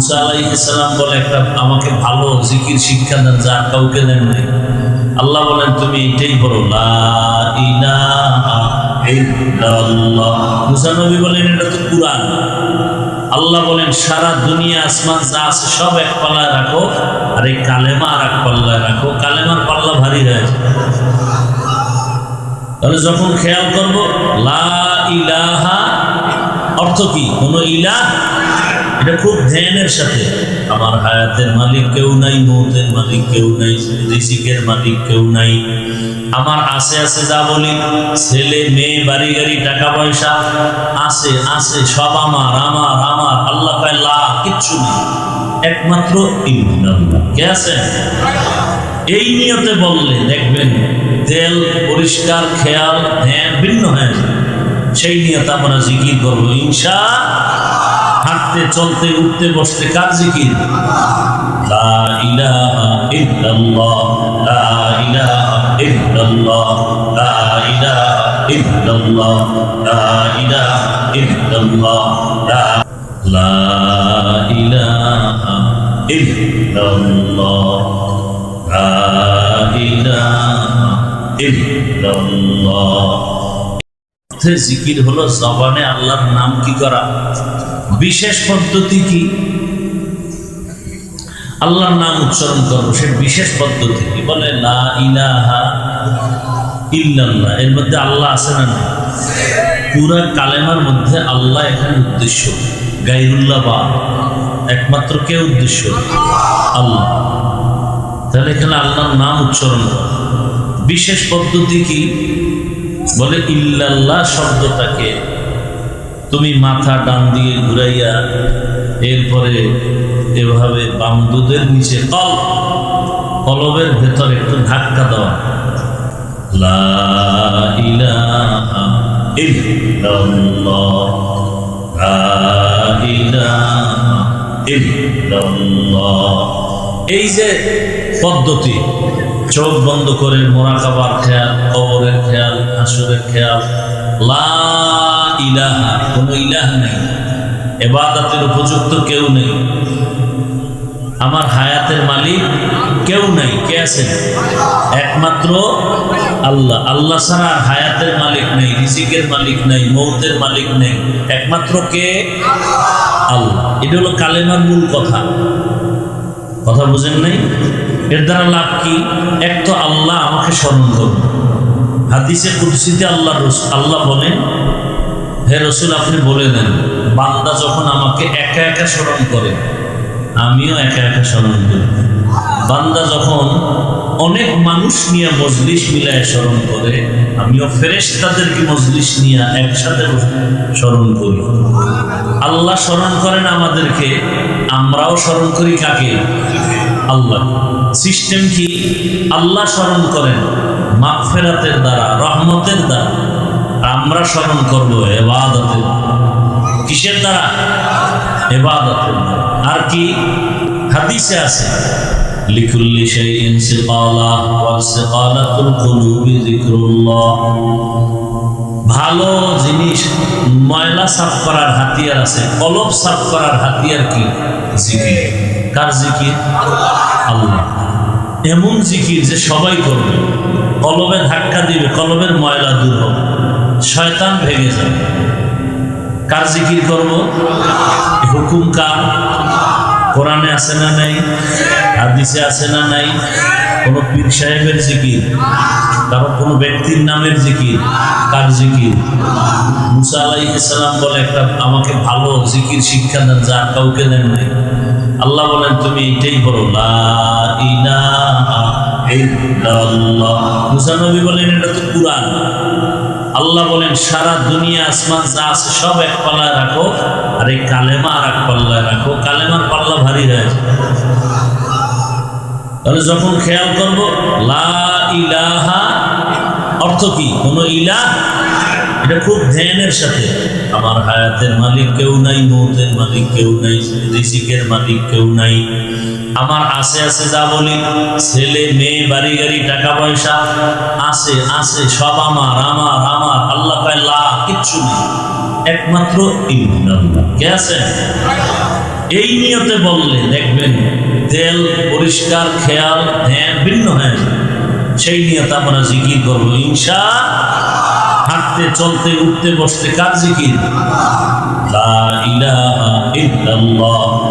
মুসা আলাইসালাম বলে একটা আমাকে ভালো জিকির শিক্ষা দেন, যা কাউকে দেন নাই। আল্লাহ বলেন, তুমি এটাই বলো মুসা নবী বলেন, এটা তো কুরআন। আল্লাহ বলেন, সারা দুনিয়া, আসমান যা আছে সব এক পাল্লায় রাখো, আর এই কালেমা আর এক পাল্লায় রাখো। কালেমার পাল্লা ভারী যায়। তাহলে যখন খেয়াল করব, লা ইলাহা অর্থ কি? কোন ইলাহ এটা খুব ধ্যানের সাথে। আমার হায়াতের মালিক কেউ নাই, মৌতের মালিক কেউ নাই, রিজিকের মালিক কেউ নাই। আমার আছে আছে যা বলি, ছেলে, মেয়ে, বাড়ি, গাড়ি, টাকা পয়সা, আছে আছে, সব আমার আমার আমার, আল্লাহ লা, কিচ্ছু নেই। একমাত্র কে আছে? এই নিয়তে বললে দেখবেন, তেল, পরিষ্কার, খেয়াল, ধ্যান ভিন্ন হয়ে যায়। সেই নিয়তে আমরা জিকির করব। ইনশা হাঁটতে চলতে উঠতে বসতে কার জিকির? লা ইলাহা অর্থে জিকির হলো জবানে আল্লাহর নাম কি করা? বিশেষ পদ্ধতি কি? আল্লাহর নাম উচ্চারণ করো, সে বিশেষ পদ্ধতি কি? বলে ইলাহা ইল্লাল্লাহ। এর মধ্যে আল্লাহ আছে না পুরা কালেমার মধ্যে আল্লাহ এখানে উদ্দেশ্য। গাইরুল্লাহ বা একমাত্র কে উদ্দেশ্য? আল্লাহ। তাহলে এখানে আল্লাহর নাম উচ্চারণ কর। বিশেষ পদ্ধতি কি? বলে, ইল্লাল্লাহ শব্দটাকে তুমি মাথা ডান দিয়ে ঘুরাইয়া এরপরে এভাবে বামদুদের নিচে কল, কলবের ভেতরে একটু ধাক্কা দেওয়া এই যে পদ্ধতি চোখ বন্ধ করে মোরাকাবার খেয়াল, কবরের খেয়াল, হাসুরের খেয়াল। লা ইলাহা, কোনো ইলাহ নেই। এবাদাতের উপযুক্ত কেউ নেই। আমার হায়াতের মালিক কেউ নাই। কে আছেন একমাত্র আল্লাহ। আল্লাহ ছাড়া হায়াতের মালিক নেই, রিজিকের মালিক নেই, মৌতের মালিক নেই। একমাত্র কে? আল্লাহ। এটা হলো কালেমার মূল কথা। কথা বুঝেন নাই? এর দ্বারা লাভ কি? এক তো আল্লাহ আমাকে স্মরণ করবে হাদিসে কুদ্সিতে আল্লাহ আল্লাহ বলেন, হে রসুল, আপনি বলে দেন, বান্দা যখন আমাকে একা একা স্মরণ করে, আমিও একা একা স্মরণ করি। বান্দা যখন অনেক মানুষ নিয়ে মজলিস মিলায় স্মরণ করে, আমিও ফেরেশ তাদেরকে মজলিস নিয়ে একসাথে স্মরণ করি। আল্লাহ স্মরণ করেন আমাদেরকে, আমরাও স্মরণ করি কাকে? আল্লাহ। সিস্টেম কি? আল্লাহ স্মরণ করেন, মাগফেরাতের দ্বারা, রহমতের দ্বারা। আমরা স্মরণ করব এবাদতের কিসের দ্বারা? এবাদতের আর কি? হাদিসে আছে ভালো জিনিস ময়লা সাফ করার হাতিয়ার আছে কলব সাফ করার হাতিয়ার কি? জিকির। কার জিকির? আল্লাহ। এমন জিকির যে সবাই করবে। কলবে ধাক্কা দিবে, কলবের ময়লা দূর হবে। শয়তান ভেঙে যাবে। কার জিকির করব? হুকুম কার? কোরআনে আছে না নাই? হাদিসে আছে না নাই? কোন পীর সাহেবের জিকির, কারও কোনো ব্যক্তির নামের জিকির, কার জিকির? মুসা আলাইসালাম বলে একটা, আমাকে ভালো জিকির শিক্ষা দেন যা কাউকে দেন নাই। আল্লাহ বলেন, তুমি এটাই বলো, লা ইলাহা ইল্লাল্লাহ। মুসা নবী বলেন, এটা তো কুরআন। আল্লাহ বলেন, সারা দুনিয়া আসমান যা আছে সব এক পাল্লায় রাখো, আর এই কালেমা আর এক পাল্লায় রাখো। কালেমার পাল্লা ভারী হয়ে তাহলে যখন খেয়াল করব, লা ইলাহা অর্থ কি? কোন ইলাহ? এটা খুব ধ্যানের সাথে। আমার হায়াতের মালিক কেউ নাই, মৌতের মালিক কেউ নাই, রিজিকের মালিক কেউ নাই। আমার আছে আছে যা বলি, ছেলে, মেয়ে, বাড়ি, গাড়ি, টাকা পয়সা আছে আছে সব আমার আমার আমার। আল্লাহ পায় কিচ্ছু নেই। একমাত্র কে আছে এই নিয়তে বললে দেখবেন তেল, পরিষ্কার খেয়াল ধ্যান ভিন্ন, হয়ে যায়। সেই তা আমরা জিকির করব, ইনশা হাঁটতে, চলতে, উঠতে, বসতে, কার জিকির লা ইলাহা ইল্লাল্লাহ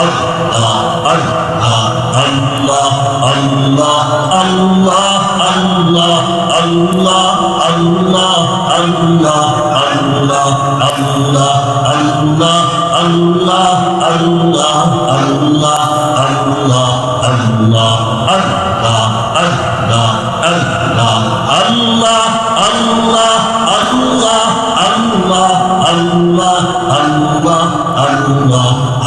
Allah